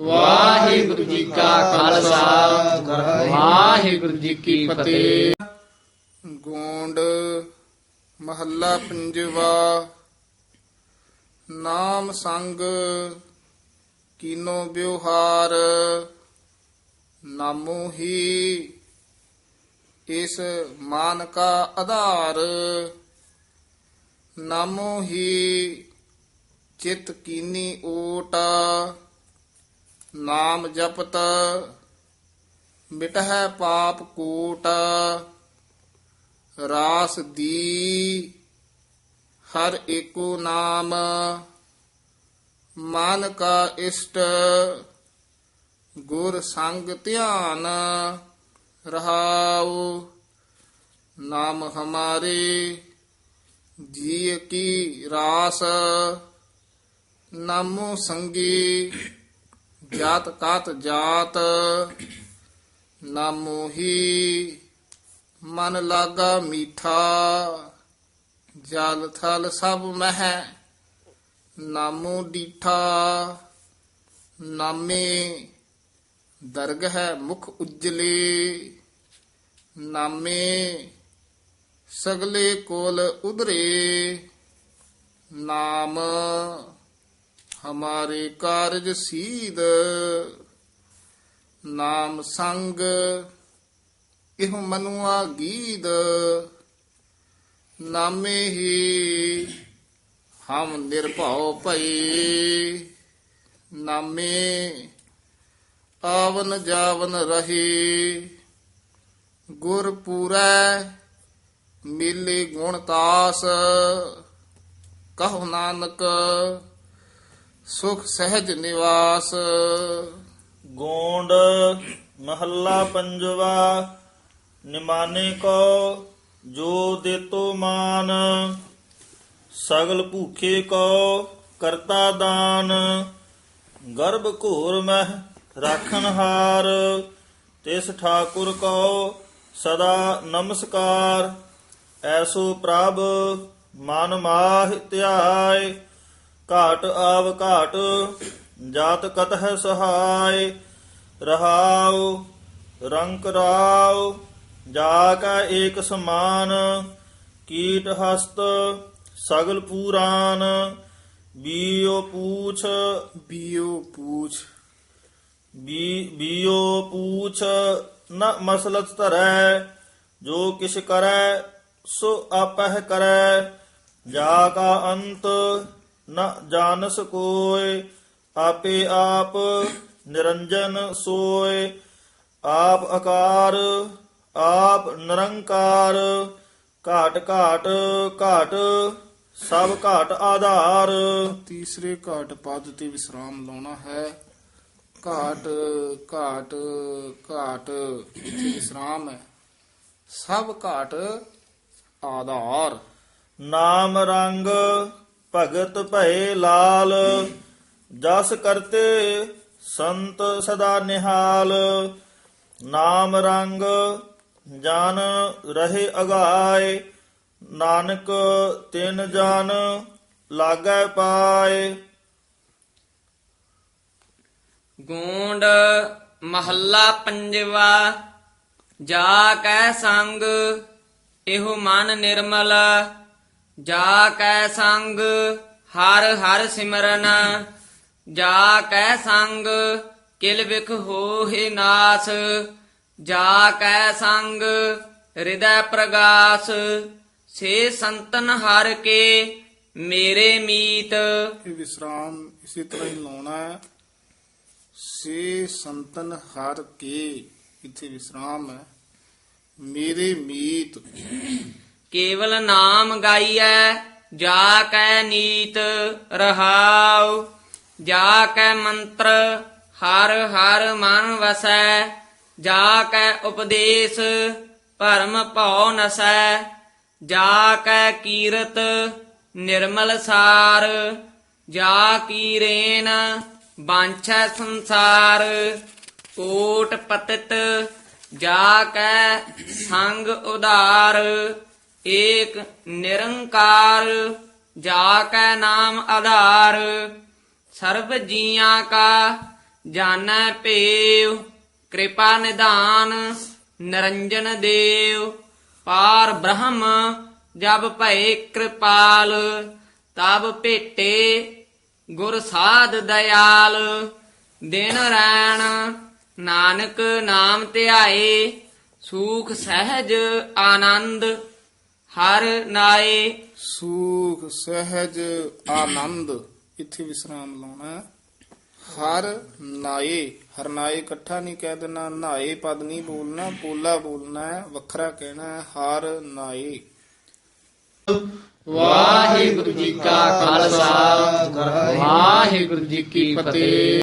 ਵਾਹਿਗੁਰੂ ਜੀ ਕਾ ਖਾਲਸਾ। ਵਾਹਿਗੁਰੂ ਜੀ ਕੀ ਫਤਿਹ। ਗੋਂਡ ਮਹੱਲਾ ਪੰਜਵਾ। ਨਾਮ ਸੰਗ ਕੀਨੋ ਵਿਵਹਾਰ। ਨਾਮੋ ਹੀ ਇਸ ਮਾਨ ਕਾ ਆਧਾਰ। ਨਾਮੋ ਹੀ ਚਿਤ ਕੀਨੀ ਓਟ ਨਾਮ ਜਪਤ, ਮਿਟਹਿ ਪਾਪ ਕੋਟ, ਰਾਸ ਦੀ, ਹਰ ਏਕੋ ਨਾਮ, ਮਨ ਕਾ ਇਸ਼ਟ, ਗੁਰ ਸੰਗ ਧਿਆਨ ਰਹਾਉ। ਨਾਮ ਹਮਾਰੇ ਜੀ ਕੀ ਰਾਸ, ਨਾਮੋ ਸੰਗੀ। ਜਾਤ ਕਾਤ ਜਾਤ ਨਾਮੋ ਹੀ ਮਨ ਲਾਗਾ ਮੀਠਾ, ਜਲ ਥਲ ਸਭ ਮਹਿ, ਨਾਮੋ ਡੀਠਾ, ਨਾਮੇ ਦਰਗ ਹੈ ਮੁਖ ਉਜਲੇ, ਨਾਮੇ ਸਗਲੇ ਕੋਲ ਉਧਰੇ, ਨਾਮ ਹਮਾਰੇ ਕਾਰਜ ਸੀਧ, ਨਾਮ ਸੰਗ, ਇਹ ਮਨੁਆ ਗੀਦ ਨਾਮੇ ਹੀ ਹਮ ਨਿਰਭਉ ਭਈ, ਨਾਮੇ ਆਵਨ ਜਾਵਨ ਰਹੇ। ਗੁਰ ਪੂਰੈ ਮਿਲੇ ਗੁਣ ਤਾਸ, ਕਹੋ ਨਾਨਕ ਸੁਖ ਸਹਿਜ ਨਿਵਾਸ। ਗੋਂਡ ਮਹੱਲਾ ਪੰਜਵਾ, ਨਿਮਾਨੇ ਕੋ ਜੋ ਦੇਤੋ ਮਾਨ, ਸਗਲ ਭੂਖੇ ਕੋ ਕਰਤਾ ਦਾਨ, ਗਰਭ ਘੋਰ ਮਹਿ ਰਾਖਨ ਹਾਰ, ਤਿਸ ਠਾਕੁਰ ਕੋ ਸਦਾ ਨਮਸਕਾਰ, ਐਸੋ ਪ੍ਰਭ ਮਨ ਮਾਹ ਧਿਆਏ ਘਾਟ ਆਵ ਘਾਟ ਜਾਤ ਕਤ ਹੈ ਸਹਾਇ ਰਹਾਉ ਰੰਕ ਰਾਉ ਜਾ ਕਾ ਏਕ ਸਮਾਨ ਕੀਟ ਹਸਤ ਸਗਲ ਪੂਰਾਨ ਬੀਓ ਪੂਛ ਬੀਓ ਪੂਛ। ਬੀ ਬੀਓ ਪੂਛ ਨ ਮਸਲਤ ਧਰੈ ਜੋ ਕਿਛ ਕਰੈ ਸੋ ਆਪਹਿ ਕਰੈ ਜਾ ਕਾ ਅੰਤ ਨ ਜਾਣਸ ਕੋਇ ਆਪੇ ਆਪ ਨਿਰੰਜਨ ਸੋਇ। ਆਪ ਆਕਾਰ ਆਪ ਨਿਰੰਕਾਰ ਘਾਟ ਘਾਟ ਘਾਟ ਸਭ ਘਾਟ ਆਧਾਰ। ਤੀਸਰੇ ਘਾਟ ਪਦ ਤੇ ਵਿਸਰਾਮ ਲਾਉਣਾ ਹੈ। ਘਾਟ ਘਾਟ ਘਾਟ ਇੱਥੇ ਵਿਸਰਾਮ ਹੈ। ਸਭ ਘਾਟ ਆਧਾਰ। ਨਾਮ ਰੰਗ ਭਗਤ ਭਏ ਲਾਲ, ਜਸ ਕਰਤੇ ਸੰਤ ਸਦਾ ਨਿਹਾਲ। ਨਾਮ ਰੰਗ ਜਨ ਰਹੇ ਅਗਾਏ, ਨਾਨਕ ਤਿਨ ਜਨ ਲਾਗੈ ਪਾਏ। ਗੋਂਡ ਮਹੱਲਾ ਪੰਜਵਾ, ਜਾ ਕੈ ਸੰਗ, ਇਹੋ ਮਨ ਨਿਰਮਲ। ਜਾ ਕੈ ਸੰਗ ਹਰ ਹਰ ਸਿਮਰਨ, ਜਾ ਕੈ ਸੰਗ ਕਿਲ ਵਿਖ ਹੋਹਿ ਨਾਸ, ਜਾ ਕੈ ਸੰਗ ਹਿਰਦੈ ਪ੍ਰਗਾਸ, ਸੇ ਸੰਤਨ ਹਰ ਕੇ ਮੇਰੇ ਮੀਤ। ਇਹ ਵਿਸਰਾਮ ਇਸੇ ਤਰ੍ਹਾਂ ਹੀ ਲਾਉਣਾ ਹੈ। ਸੇ ਸੰਤਨ ਹਰ ਕੇ, ਇੱਥੇ ਵਿਸਰਾਮ ਹੈ। ਮੇਰੇ ਮੀਤ ਕੇਵਲ ਨਾਮ ਗਾਈਐ, ਜਾ ਕੈ ਨੀਤ ਰਹਾਉ, ਜਾ ਕੈ ਮੰਤਰ ਹਰ ਹਰ ਮਨ ਵਸੈ, ਜਾ ਕੈ ਉਪਦੇਸ਼ ਭਰਮ ਭਉ ਨਸੈ, ਜਾ ਕੈ ਕੀਰਤ ਨਿਰਮਲ ਸਾਰ, ਜਾ ਕੀ ਰੇਨ ਬਾਂਛੈ ਸੰਸਾਰ, ਕੋਟ ਪਤਿਤ ਜਾ ਕੈ ਸੰਗ ਉਧਾਰ ਏਕ ਨਿਰੰਕਾਰ ਜਾ ਕੈ ਨਾਮ ਆਧਾਰ, ਸਰਬ ਜੀਆਂ ਕਾ ਜਾਣੈ ਭੇਵ, ਕਿਰਪਾ ਨਿਧਾਨ ਨਰੰਜਨ ਦੇਵ। ਪਾਰ ਬ੍ਰਹਮ ਜਬ ਭਏ ਕਿਰਪਾਲ, ਤਬ ਭੇਟੇ ਗੁਰ ਸਾਧ ਦਇਆਲ। ਦਿਨ ਰੈਣ ਨਾਨਕ ਨਾਮ ਧਿਆਏ, ਸੂਖ ਸਹਿਜ ਆਨੰਦ ਹਰ ਨਾਏ ਸੂਖ ਸਹਿਜ ਆਨੰਦ ਇੱਥੇ ਵਿਸਰਾਮ ਲਾਉਣਾ। ਹਰ ਨਾਏ ਹਰ ਨਾਏ ਇਕੱਠਾ ਨਹੀਂ ਕਹਿ ਦੇਣਾ ਨਾਏ ਪਦ ਨਹੀਂ ਬੋਲਣਾ ਪੋਲਾ ਬੋਲਣਾ ਹੈ, ਵੱਖਰਾ ਕਹਿਣਾ ਹਰ ਨਾਏ ਵਾਹਿਗੁਰੂ ਜੀ ਕਾ ਖਾਲਸਾ ਵਾਹਿਗੁਰੂ ਜੀ ਕੀ ਫਤਿਹ